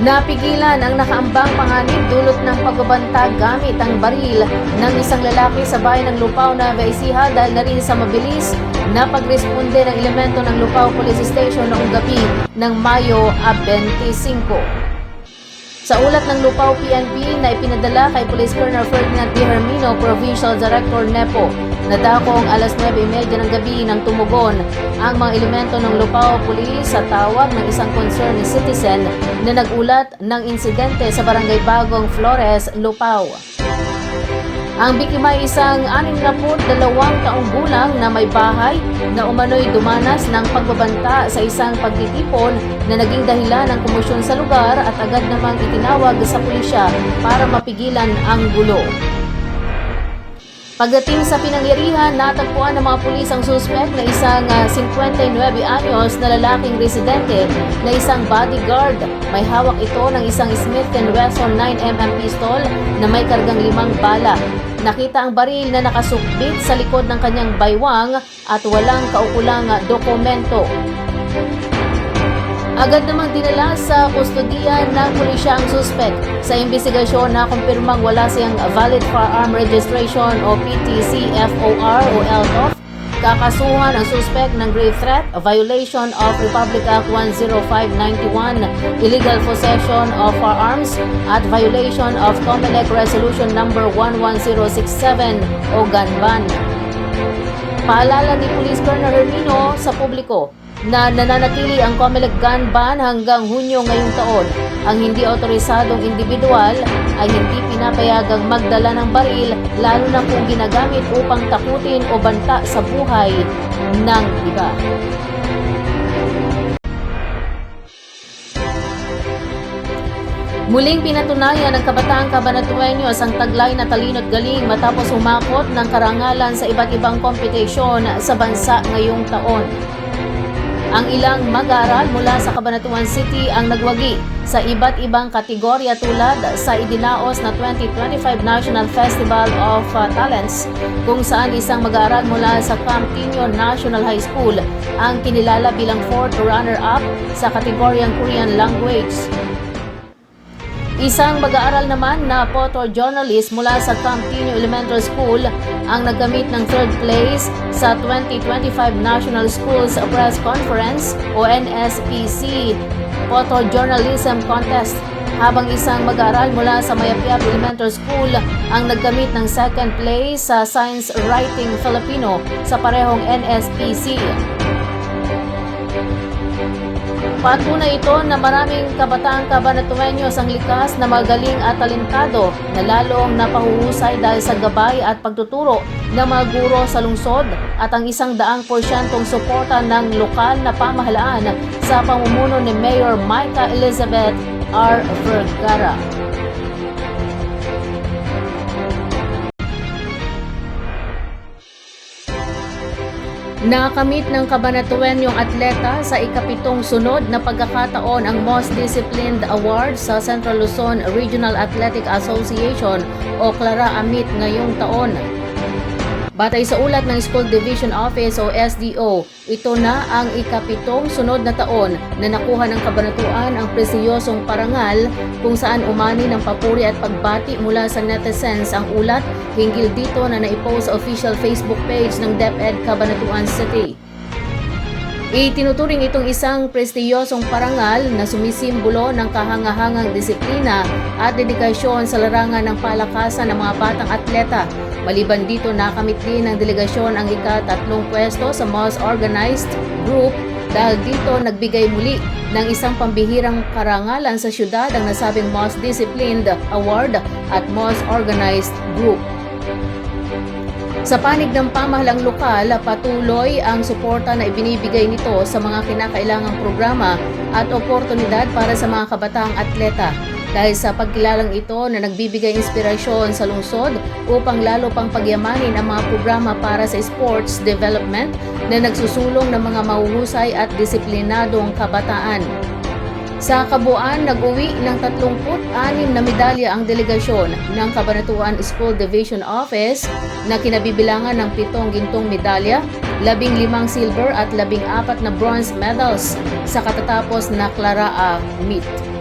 Napigilan ang nakaambang panganib dulot ng pagbabanta gamit ang baril ng isang lalaki sa bayan ng Lupao na Ecija dahil na rin sa mabilis na pagresponde ng elemento ng Lupao Police Station noong gabi ng Mayo a 25. Sa ulat ng Lupao PNP na ipinadala kay Police Colonel Ferdinand D. Hermino, Provincial Director NEPO, na dakong alas 9.30 ng gabi nang tumugon ang mga elemento ng Lupao Police sa tawag ng isang concerned citizen na nagulat ng insidente sa Barangay Bagong Flores, Lupao. Ang biktima ay isang 62 taong gulang na may bahay na umano'y dumanas ng pagbabanta sa isang pagtitipon na naging dahilan ng komosyon sa lugar at agad namang itinawag sa pulisya para mapigilan ang gulo. Pagdating sa pinangyarihan, natagpuan ng mga pulis ang suspect na isang ah, 59 anyos na lalaking residente na isang bodyguard. May hawak ito ng isang Smith Wesson 9mm pistol na may kargang limang bala. Nakita ang baril na nakasukbit sa likod ng kanyang baywang at walang kaukulang ah, dokumento. Agad namang dinala sa kustodiya ng pulisya ang suspect. Sa investigasyon na kumpirmang wala siyang valid firearm registration o PTC-FOR o LTOF, kakasuhan ang suspect ng grave threat, violation of Republic Act 10591, illegal possession of firearms, at violation of COMELEC Resolution Number 11067 o gun. Paalala ni Police Colonel Hermino sa publiko na nananatili ang COMELEC gun ban hanggang Hunyo ngayong taon. Ang hindi otorisadong individual ay hindi pinapayagang magdala ng baril lalo na kung ginagamit upang takutin o banta sa buhay ng iba. Muling pinatunayan ng Kabataang Cabanatueños ang taglay na talino't galing matapos humakot ng karangalan sa iba't ibang kompetisyon sa bansa ngayong taon. Ang ilang mag-aaral mula sa Cabanatuan City ang nagwagi sa iba't ibang kategorya tulad sa idinaos na 2025 National Festival of uh, Talents kung saan isang mag-aaral mula sa Campino National High School ang kinilala bilang fourth runner-up sa kategoryang Korean Language. Isang mag-aaral naman na photojournalist mula sa Campino Elementary School ang nagkamit ng third place sa 2025 National Schools Press Conference o NSPC Photojournalism Contest habang isang mag-aaral mula sa Mayapyap Elementary School ang nagkamit ng second place sa Science Writing Filipino sa parehong NSPC. Patunay ito na maraming kabataang kabanatuenyos ang likas na magaling at talentado na lalong napahuhusay dahil sa gabay at pagtuturo ng mga guro sa lungsod at ang isang daang porsyentong suporta ng lokal na pamahalaan sa pamumuno ni Mayor Micah Elizabeth R. Vergara. Nakamit ng kabanatuenyong atleta sa ikapitong sunod na pagkakataon ang Most Disciplined Award sa Central Luzon Regional Athletic Association o Clara Amit ngayong taon. Batay sa ulat ng School Division Office o SDO, ito na ang ikapitong sunod na taon na nakuha ng kabanatuan ang presiyosong parangal kung saan umani ng papuri at pagbati mula sa netizens ang ulat hinggil dito na naipost sa official Facebook page ng DepEd Cabanatuan City. Itinuturing itong isang prestiyosong parangal na sumisimbolo ng kahangahangang disiplina at dedikasyon sa larangan ng palakasan ng mga batang atleta. Maliban dito, nakamit din ng delegasyon ang ika-tatlong pwesto sa most organized group dahil dito nagbigay muli ng isang pambihirang karangalan sa syudad ang nasabing Most Disciplined Award at Most Organized Group. Sa panig ng pamahalang lokal, patuloy ang suporta na ibinibigay nito sa mga kinakailangang programa at oportunidad para sa mga kabataang atleta dahil sa pagkilalang ito na nagbibigay inspirasyon sa lungsod upang lalo pang pagyamanin ang mga programa para sa sports development na nagsusulong ng mga mahuhusay at disiplinadong kabataan. Sa kabuuan, nag-uwi ng 36 na medalya ang delegasyon ng Cabanatuan School Division Office na kinabibilangan ng pitong gintong medalya, labing limang silver at labing apat na bronze medals sa katatapos na Clara A. Meet.